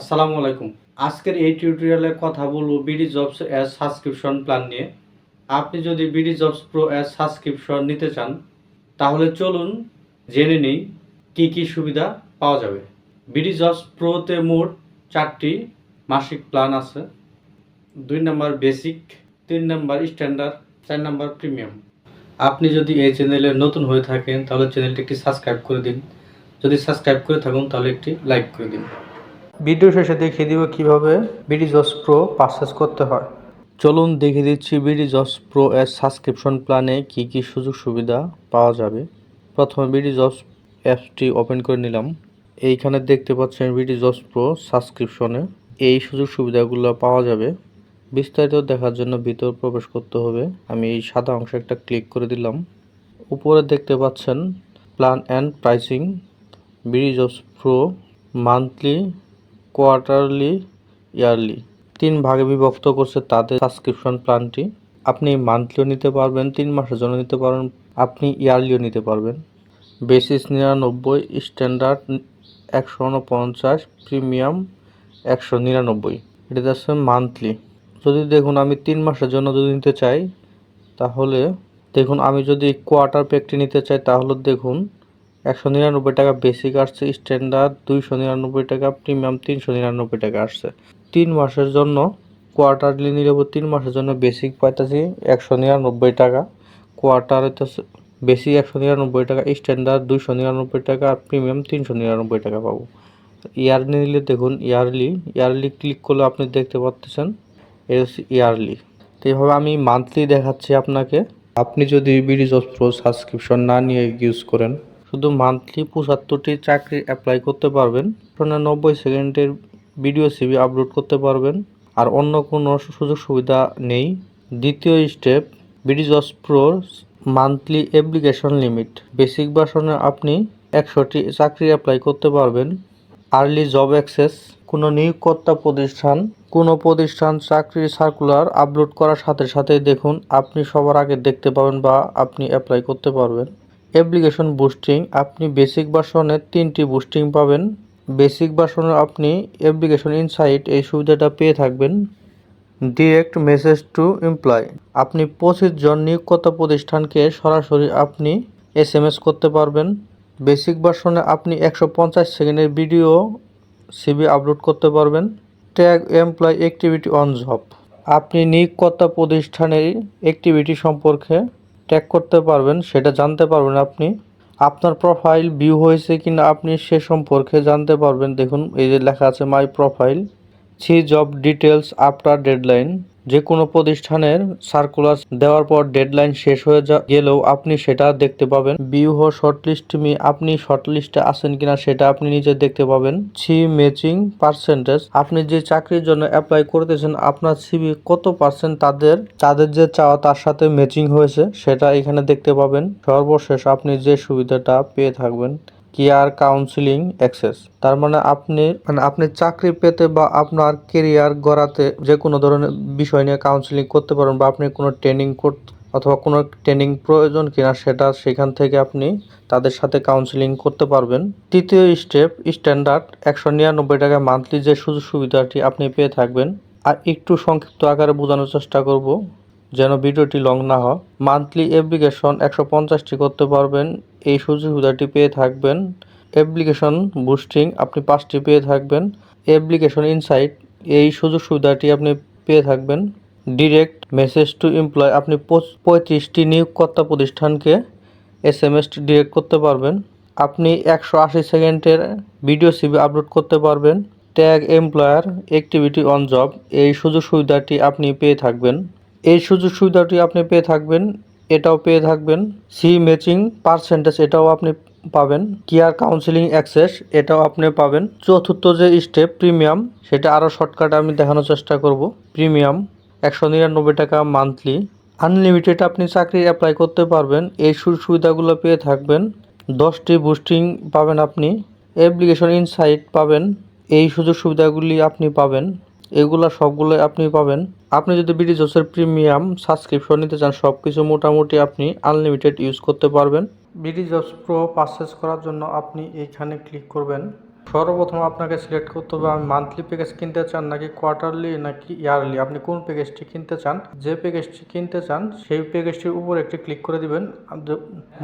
আসসালামু আলাইকুম। আজকের এই টিউটোরিয়ালে কথা বলব বিডি জবস এর সাবস্ক্রিপশন প্ল্যান নিয়ে। আপনি যদি বিডি জবস প্রো এর সাবস্ক্রিপশন নিতে চান, তাহলে চলুন জেনে নিই কী কী সুবিধা পাওয়া যাবে। বিডি জবস প্রোতে মোট চারটি মাসিক প্ল্যান আছে। দুই নাম্বার বেসিক তিন নাম্বার স্ট্যান্ডার্ড চার নাম্বার প্রিমিয়াম আপনি যদি এই চ্যানেলে নতুন হয়ে থাকেন, তাহলে চ্যানেলটি একটি সাবস্ক্রাইব করে দিন। যদি সাবস্ক্রাইব করে থাকুন, তাহলে একটি লাইক করে দিন। ভিডিও শেষে দেখিয়ে দিব কীভাবে বিডি জস প্রো পারচেস করতে হয়। চলুন দেখিয়ে দিচ্ছি বিডি জস প্রো এর সাবস্ক্রিপশন প্ল্যানে কি কি সুযোগ সুবিধা পাওয়া যাবে। প্রথমে বিডি জস অ্যাপসটি ওপেন করে নিলাম। এইখানে দেখতে পাচ্ছেন বিডি জস প্রো সাবস্ক্রিপশনে এই সুযোগ সুবিধাগুলো পাওয়া যাবে। বিস্তারিত দেখার জন্য ভিতর প্রবেশ করতে হবে। আমি এই সাদা অংশে একটা ক্লিক করে দিলাম। উপরে দেখতে পাচ্ছেন প্ল্যান অ্যান্ড প্রাইসিং বিডি জস প্রো মান্থলি কোয়ার্টারলি ইয়ারলি তিন ভাগে বিভক্ত করছে তাদের সাবস্ক্রিপশন প্ল্যানটি আপনি মান্থলিও নিতে পারবেন, তিন মাসের জন্য নিতে পারবেন, আপনি ইয়ারলিও নিতে পারবেন। বেসিস নিরানব্বই স্ট্যান্ডার্ড একশো উনপঞ্চাশ প্রিমিয়াম একশো নিরানব্বই। এটা যাচ্ছে মান্থলি যদি দেখুন আমি তিন মাসের জন্য যদি নিতে চাই, তাহলে দেখুন আমি যদি কোয়ার্টার প্যাকটি নিতে চাই, তাহলে দেখুন একশো নিরানব্বই টাকা বেসিক আসছে স্ট্যান্ডার্ড দুইশো নিরানব্বই টাকা প্রিমিয়াম তিনশো নিরানব্বই টাকা আসছে। তিন মাসের জন্য কোয়ার্টারলি নিলে তিন মাসের জন্য বেসিক পাইতেছি একশো নিরানব্বই টাকা। কোয়ার্টার হইতেছে বেসিক একশো নিরানব্বই টাকা স্ট্যান্ডার্ড দুইশো নিরানব্বই টাকা, আর প্রিমিয়াম তিনশো নিরানব্বই টাকা পাবো। ইয়ারলি নিলে দেখুন ইয়ারলি ইয়ারলি ক্লিক করলে আপনি দেখতে পাচ্ছেন হচ্ছে ইয়ারলি তো এইভাবে আমি মান্থলি দেখাচ্ছি আপনাকে। আপনি যদি বিডি জব প্রো সাবস্ক্রিপশন না নিয়ে ইউজ করেন শুধু মান্থলি পঁচাত্তরটি চাকরি অ্যাপ্লাই করতে পারবেন। আপনার নব্বই সেকেন্ডের ভিডিও সিভি আপলোড করতে পারবেন। আর অন্য কোনো সুযোগ সুবিধা নেই। দ্বিতীয় স্টেপ বিডিজস প্রোর মান্থলি অ্যাপ্লিকেশন লিমিট বেসিক ভার্সনে আপনি একশোটি চাকরি অ্যাপ্লাই করতে পারবেন। আর্লি জব অ্যাক্সেস কোনো নিয়োগকর্তা প্রতিষ্ঠান, কোনো প্রতিষ্ঠান চাকরির সার্কুলার আপলোড করার সাথে সাথে দেখুন, আপনি সবার আগে দেখতে পাবেন বা আপনি অ্যাপ্লাই করতে পারবেন। অ্যাপ্লিকেশন বুস্টিং, আপনি বেসিক ভার্সনে তিনটি বুস্টিং পাবেন। বেসিক ভার্সনে আপনি অ্যাপ্লিকেশন ইনসাইট এই সুবিধাটা পেয়ে থাকবেন। ডিরেক্ট মেসেজ টু এমপ্লয় আপনি পঁচিশ জন নিয়োগকর্তা প্রতিষ্ঠানকে সরাসরি আপনি এস এম এস করতে পারবেন। বেসিক ভার্সনে আপনি একশো পঞ্চাশ সেকেন্ডের ভিডিও সিবি আপলোড করতে পারবেন। Tag employ activity on job আপনি নিয়োগকর্তা প্রতিষ্ঠানের অ্যাক্টিভিটি সম্পর্কে ট্যাগ করতে পারবেন, সেটা জানতে পারবেন আপনি। আপনার প্রোফাইল ভিউ হয়েছে কিনা আপনি সে সম্পর্কে জানতে পারবেন। দেখুন, এই যে লেখা আছে my profile see job details after deadline. যে কোনো প্রতিষ্ঠানের সার্কুলার দেওয়ার পর ডেডলাইন শেষ হয়ে গেলেও আপনি সেটা দেখতে পাবেন। ভিউ হো শর্টলিস্ট মি আপনি শর্টলিস্টে আছেন কিনা সেটা আপনি নিজে দেখতে পাবেন। CV matching percentage. আপনি যে চাকরির জন্য অ্যাপ্লাই করতেছেন, আপনার সিবি কত পার্সেন্ট তাদের তাদের যে চাওয়া তার সাথে ম্যাচিং হয়েছে, সেটা এখানে দেখতে পাবেন। সর্বশেষ আপনি যে সুবিধাটা পেয়ে থাকবেন কেয়ার কাউন্সিলিং অ্যাক্সেস। তার মানে আপনি মানে আপনি চাকরি পেতে বা আপনার কেরিয়ার গড়াতে যে কোনো ধরনের বিষয় নিয়ে কাউন্সিলিং করতে পারেন বা আপনি কোনো ট্রেনিং করতে অথবা কোনো ট্রেনিং প্রয়োজন কিনা সেটা সেখান থেকে আপনি তাদের সাথে কাউন্সিলিং করতে পারবেন। তৃতীয় স্টেপ স্ট্যান্ডার্ড একশো নিরানব্বই টাকা মান্থলি যে সুযোগ সুবিধাটি আপনি পেয়ে থাকবেন। আর একটু সংক্ষিপ্ত আকারে বোঝানোর চেষ্টা করব। যেন ভিডিওটি লং না হয়। মান্থলি অ্যাপ্লিকেশন একশো পঞ্চাশটি করতে পারবেন। এই সুযোগ সুবিধাটি পেয়ে থাকবেন। অ্যাপ্লিকেশন বুস্টিং আপনি পাঁচটি পেয়ে থাকবেন। অ্যাপ্লিকেশন ইনসাইট, এই সুযোগ সুবিধাটি আপনি পেয়ে থাকবেন। ডিরেক্ট মেসেজ টু এমপ্লয়, আপনি পঁয়ত্রিশটি নিয়োগকর্তা প্রতিষ্ঠানকে এস এম এস ডিরেক্ট করতে পারবেন। আপনি একশো আশি সেকেন্ডের ভিডিও সিবি আপলোড করতে পারবেন। Tag employer, activity on job, এই সুযোগ সুবিধাটি আপনি পেয়ে থাকবেন। এই সুযোগ সুবিধাটি আপনি পেয়ে থাকবেন, এটাও পেয়ে থাকবেন। সি ম্যাচিং পার্সেন্টেজ এটাও আপনি পাবেন। কেয়ার কাউন্সিলিং অ্যাক্সেস এটাও আপনি পাবেন। চতুর্থ যে স্টেপ, প্রিমিয়াম, সেটা আরও শর্টকাট আমি দেখানোর চেষ্টা করব। প্রিমিয়াম, একশো নিরানব্বই টাকা মান্থলি। আনলিমিটেড আপনি চাকরি অ্যাপ্লাই করতে পারবেন। এই সুযোগ সুবিধাগুলো পেয়ে থাকবেন। দশটি বুস্টিং পাবেন আপনি। অ্যাপ্লিকেশন ইনসাইট পাবেন। এই সুযোগ সুবিধাগুলি আপনি পাবেন। এগুলা সবগুলো আপনি পাবেন। আপনি যদি বিডি জোসের প্রিমিয়াম সাবস্ক্রিপশন নিতে চান সব কিছু মোটামুটি আপনি আনলিমিটেড ইউজ করতে পারবেন। বিডি জবস প্রো পারচেস করার জন্য আপনি এইখানে ক্লিক করবেন। সর্বপ্রথম আপনাকে সিলেক্ট করতে হবে আমি মান্থলি প্যাকেজ কিনতে চান নাকি কোয়ার্টারলি নাকি ইয়ারলি আপনি কোন প্যাকেজটি কিনতে চান? যে প্যাকেজটি কিনতে চান, সেই প্যাকেজটির উপর একটি ক্লিক করে দিবেন।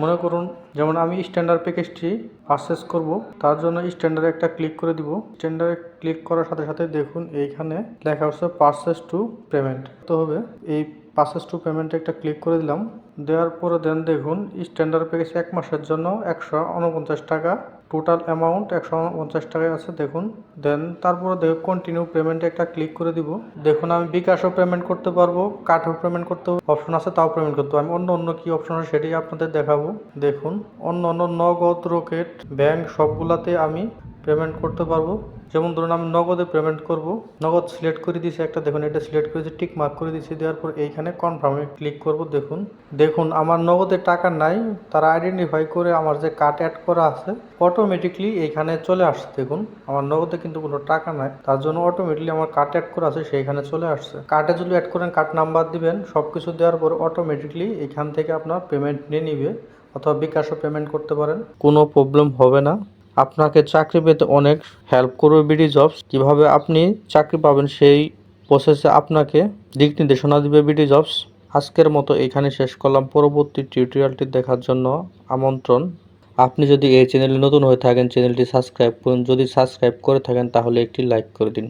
মনে করুন, যেমন আমি স্ট্যান্ডার্ড প্যাকেজটি পারচেস করব, তার জন্য স্ট্যান্ডার্ডে একটা ক্লিক করে দিব। স্ট্যান্ডার্ডে ক্লিক করার সাথে সাথে দেখুন, এইখানে লেখা হচ্ছে পারচেস টু পেমেন্ট তো হবে। এই পারচেস টু পেমেন্টে একটা ক্লিক করে দিলাম। দেওয়ার পরে দেন দেখুন স্ট্যান্ডার্ড প্যাকেজ এক মাসের জন্য একশো উনপঞ্চাশ টাকা টোটাল অ্যামাউন্ট একশো পঞ্চাশ টাকায় আছে, দেখুন। দেন তারপরে দেখো কন্টিনিউ পেমেন্টে একটা ক্লিক করে দিব। দেখুন, আমি বিকাশও পেমেন্ট করতে পারব কাঠও পেমেন্ট করতে অপশন আছে তাও পেমেন্ট করতে। আমি অন্য অন্য কি অপশন আছে সেটাই আপনাদের দেখাবো। দেখুন, অন্য অন্য নগদ, রকেট ব্যাংক সবগুলাতে আমি পেমেন্ট করতে পারব। যেমন ধরুন আমি নগদে পেমেন্ট করব, নগদ সিলেক্ট করে দিয়েছি একটা, দেখুন এটা সিলেক্ট করেছি টিক মার্ক করে দিয়েছি, দেওয়ার পর এইখানে কনফার্মে ক্লিক করব, দেখুন। দেখুন, আমার নগদে টাকা নাই, তারা আইডেন্টিফাই করে আমার যে কার্ড অ্যাড করা আছে অটোমেটিকলি এইখানে চলে আসছে, দেখুন। আমার নগদে কিন্তু কোনো টাকা নাই, তার জন্য অটোমেটিকলি আমার কার্ড অ্যাড করা আছে, সেইখানে চলে আসছে। কার্ডে যদি অ্যাড করেন কার্ড নাম্বার দিবেন সব কিছু দেওয়ার পর অটোমেটিকলি এখান থেকে আপনার পেমেন্ট নিয়ে নিবে, অথবা বিকাশও পেমেন্ট করতে পারেন। কোনো প্রবলেম হবে না। আপনাকে চাকরি পেতে অনেক হেল্প করবে বিডি জবস কীভাবে আপনি চাকরি পাবেন সেই প্রসেসে আপনাকে দিক নির্দেশনা দিবে বিডি জবস আজকের মতো এখানে শেষ করলাম। পরবর্তী টিউটোরিয়ালটি দেখার জন্য আমন্ত্রণ। আপনি যদি এই চ্যানেলে নতুন হয়ে থাকেন চ্যানেলটি সাবস্ক্রাইব করুন। যদি সাবস্ক্রাইব করে থাকেন, তাহলে একটি লাইক করে দিন।